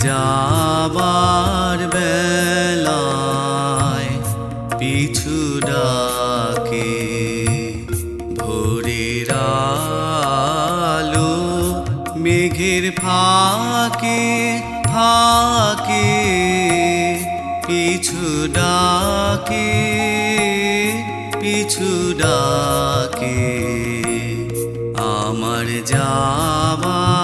যাবার বেলায় পিছু ডাকে ভোরের আলো মেঘের ফাঁকে ফাঁকে পিছু ডাকে পিছু ডাকে আমার যাবার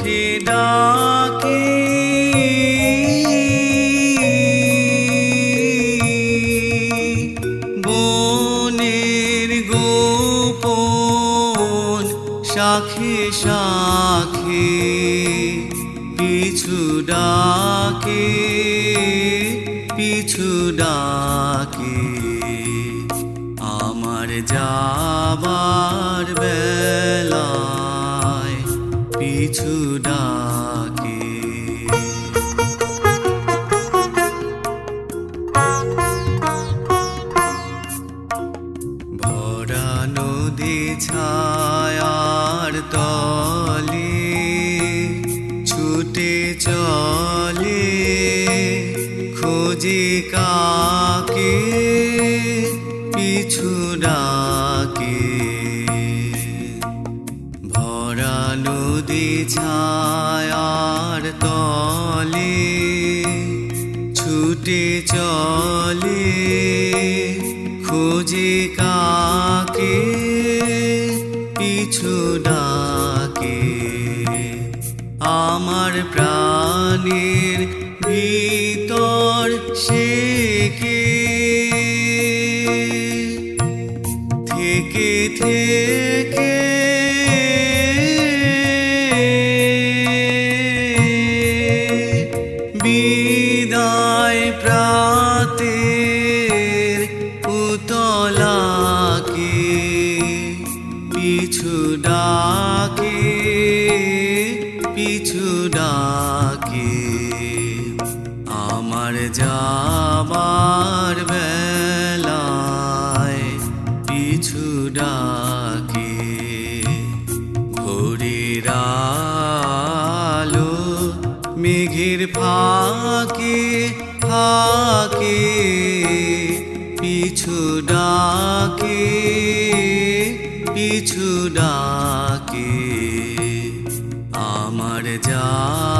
ওঠে ডাকে। বনের গোপন শাখে শাখে পিছু ডাকে পিছু ডাকে। আমার যাবার বেলায় পিছু ছায়ার তলে ছুটে চলে খোঁজে কাকে পিছু ডাকে। ভরা নদী ছায়ার তলে ছুটে চলে খোঁজে কাকে পিছু ডাকে? আমার প্রাণের ভিতর সে কে? থেকে থেকে পিছু ডাকে, আমার যাবার বেলায় পিছু ডাকে। ভোরের আলো মেঘের ফাঁকে ফাঁকে পিছু ডাকে পিছু ডাকে। যাবার